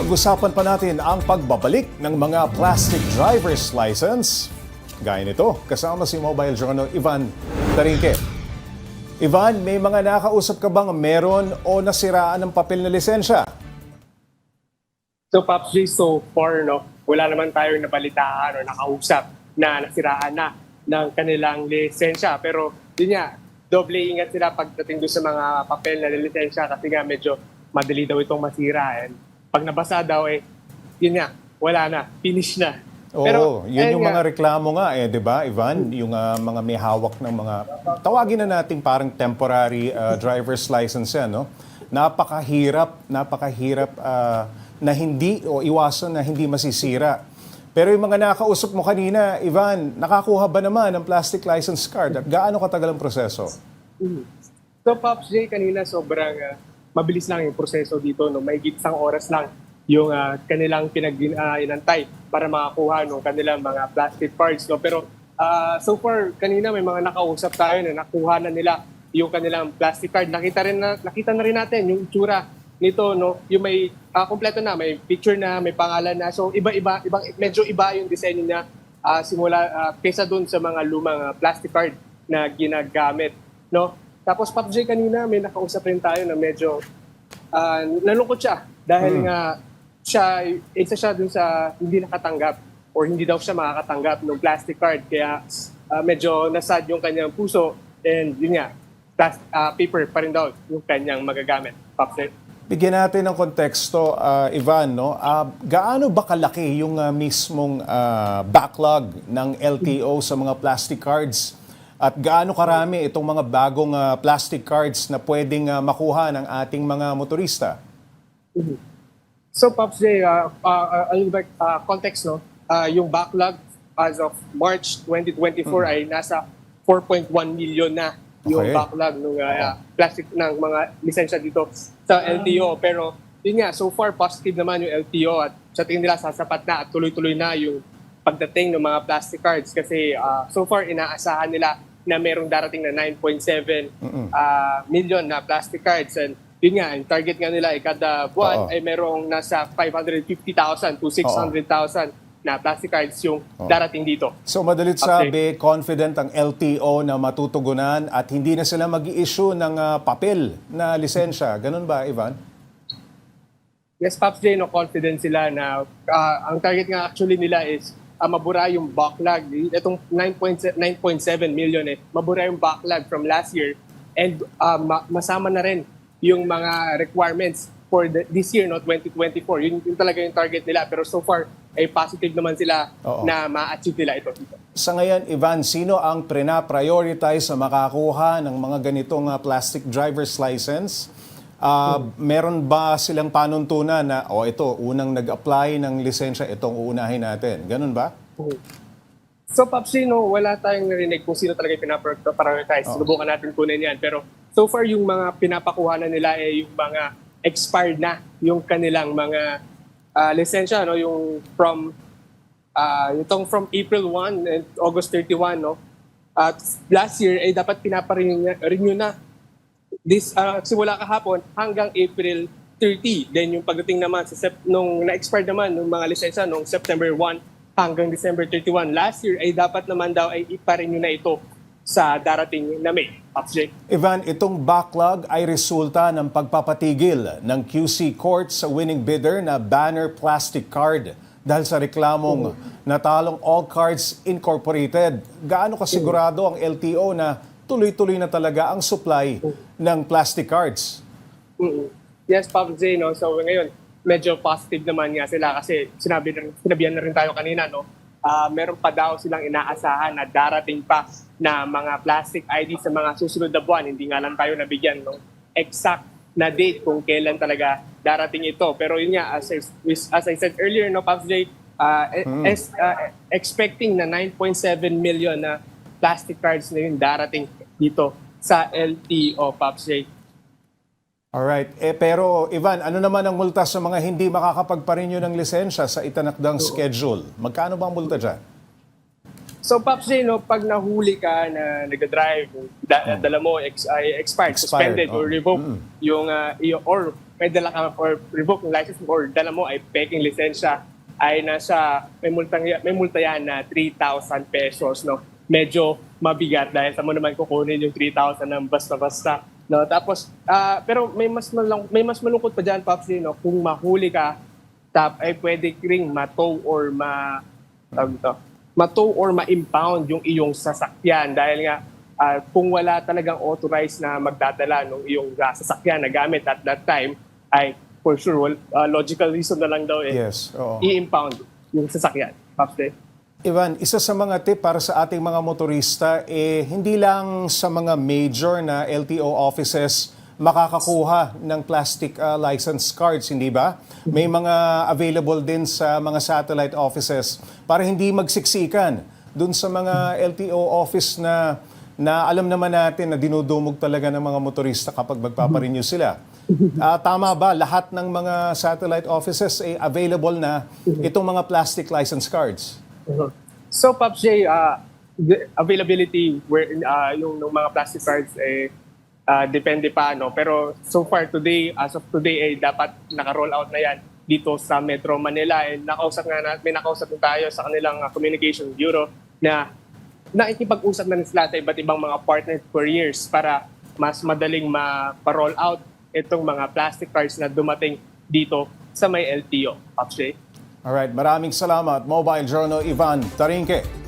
Pag-usapan pa natin ang pagbabalik ng mga plastic driver's license. Gaya nito, kasama si Mobile Journal Ivan Tarinque. Ivan, may mga nakausap ka bang meron o nasiraan ng papel na lisensya? So Pops J, so far, no, wala naman tayong nabalitaan o nakausap na nasiraan na ng kanilang lisensya. Pero yun nga, doble ingat sila pagdating doon sa mga papel na lisensya kasi nga medyo madali daw itong masira. And pag nabasa daw eh, yun nga, wala na, finish na. Oo, yun ayun yung nga, mga reklamo nga eh, 'di ba, Ivan? Yung ah, mga may hawak ng mga tawagin na nating parang temporary ah, driver's license 'yan, no? Napakahirap, napakahirap ah, na hindi o iwasan na hindi masisira. Pero yung mga nakausap mo kanina, Ivan, nakakuha ba naman ng plastic license card at gaano katagal ang proseso? So Pops J, kanina sobrang ah, mabilis lang yung proseso dito. No? May isang oras lang yung ah, kanilang pinag-inantay para makakuha no kanilang mga plastic parts. No? Pero ah, so far, kanina may mga nakausap tayo na nakuha na nila yung kanilang plastic card. Nakita, rin na, nakita na rin natin yung itsura nito. No? Yung may ah, kompleto na, may picture na, may pangalan na. So iba-iba, ibang, medyo iba yung disenyo niya ah, simula ah, kaysa dun sa mga lumang ah, plastic card na ginagamit. No? Tapos J kanina may nakausap rin tayo na medyo ah, nalungkot siya dahil nga siya isa siya dun sa hindi nakatanggap or hindi daw siya makakatanggap ng plastic card kaya ah, medyo nasad yung kanyang puso and yun nga plas- ah, paper pa rin daw yung kanyang magagamit. J. Bigyan natin ng konteksto, ah, Ivan, no? Ah, gaano ba kalaki yung ah, mismong ah, backlog ng LTO sa mga plastic cards? At gaano karami itong mga bagong ah, plastic cards na pwedeng ah, makuha ng ating mga motorista? So Pops J, uh, uh, uh, a little bit uh, context, no? Uh, yung backlog as of March 2024 ay nasa 4.1 million na yung Okay. backlog ng uh, plastic ng mga lisensya dito sa LTO. Pero yun nga, so far positive naman yung LTO at sa tingin nila sasapat na at tuloy-tuloy na yung pagdating ng mga plastic cards kasi uh, so far inaasahan nila na merong darating na 9.7 uh, million na plastic cards and yun nga, yung target nga nila ay kada Oo. buwan ay merong nasa 550,000 to 600,000 na plastic cards yung darating dito. So madalit sabi, confident ang LTO na matutugunan at hindi na sila mag issue ng ah, papel na lisensya. Ganun ba, Ivan? Yes, Pops J, no, confident sila na ah, ang target nga actually nila is ah, mabura yung backlog. Itong 9.7 9.7 million eh, mabura yung backlog from last year and ah, ma- masama na rin yung mga requirements for the, this year, no, 2024. Yun, yun talaga yung target nila. Pero so far, ay positive naman sila Oo. na ma-achieve nila ito. Sa ngayon, Ivan, sino ang prina-prioritize sa makakuha ng mga ganitong ah, plastic driver's license? Ah, Meron ba silang panuntunan na, o oh, ito, unang nag-apply ng lisensya, itong uunahin natin? Ganun ba? So, Papsi, no, wala tayong narinig kung sino talaga yung pinaprioritize. Subukan natin kunin yan. Pero so far, yung mga pinapakuha na nila ay yung mga expired na yung kanilang mga ah, lisensya, no? Yung from, ah, itong from April 1 and August 31, no? At last year, ay dapat pinaparenew na this uh, simula kahapon hanggang April 30. Then yung pagdating naman sa sep- nung na-expire naman ng mga lisensya nung September 1 hanggang December 31 last year ay dapat naman daw ay iparenew na ito sa darating na May. Jake. Ivan, itong backlog ay resulta ng pagpapatigil ng QC Court sa winning bidder na Banner Plastic Card dahil sa reklamong natalong All Cards Incorporated. Gaano kasigurado ang LTO na tuloy-tuloy na talaga ang supply ng plastic cards? Mm-mm. Yes, Pops J, no? So ngayon, medyo positive naman nga sila kasi sinabi na, sinabihan na rin tayo kanina, no? Ah, meron pa daw silang inaasahan na darating pa na mga plastic ID sa mga susunod na buwan. Hindi nga lang tayo nabigyan ng exact na date kung kailan talaga darating ito. Pero yun nga, as, I- as I said earlier, no, Pops J, ah, es- ah, expecting na 9.7 million na plastic cards na yun darating dito sa LTO, Pops J. Alright. Eh, pero, Ivan, ano naman ang multa sa mga hindi makakapagparinyo ng lisensya sa itinakdang schedule? Magkano ba ang multa dyan? So, Pops no, pag nahuli ka na nag-drive, da- dala mo ex- ay expired, Expired, suspended, oh. or revoked, yung, ah, yung- or may dala ka or revoke ng license mo or dala mo ay peking lisensya ay nasa may multa may multa yan na 3,000 pesos no medyo mabigat dahil sa mo naman kukunin yung 3,000 ng basta-basta no tapos ah, pero may mas malang, may mas malungkot pa diyan Pops no kung mahuli ka tap ay pwede ring matow or ma dito, matow or ma-impound yung iyong sasakyan dahil nga ah, kung wala talagang authorized na magdadala ng iyong ah, sasakyan na gamit at that time ay for sure wal- ah, logical reason na lang daw eh Yes, oo. i-impound yung sasakyan. Pops eh. Ivan, isa sa mga tip para sa ating mga motorista, eh, hindi lang sa mga major na LTO offices makakakuha ng plastic uh, license cards, hindi ba? May mga available din sa mga satellite offices para hindi magsiksikan dun sa mga LTO office na na alam naman natin na dinudumog talaga ng mga motorista kapag magpaparenew sila. Ah, tama ba lahat ng mga satellite offices ay available na itong mga plastic license cards? So Pops J, the availability where ah, yung, ng mga plastic cards eh ah, depende pa no pero so far today as of today eh dapat naka-roll out na yan dito sa Metro Manila and nakausap nga na, may nakausap na tayo sa kanilang ah, communication bureau na nakikipag-usap na sila sa iba't ibang mga partner couriers para mas madaling ma-roll out itong mga plastic cards na dumating dito sa may LTO. J. Alright, maraming salamat. Mobile Journal Ivan Tarinque.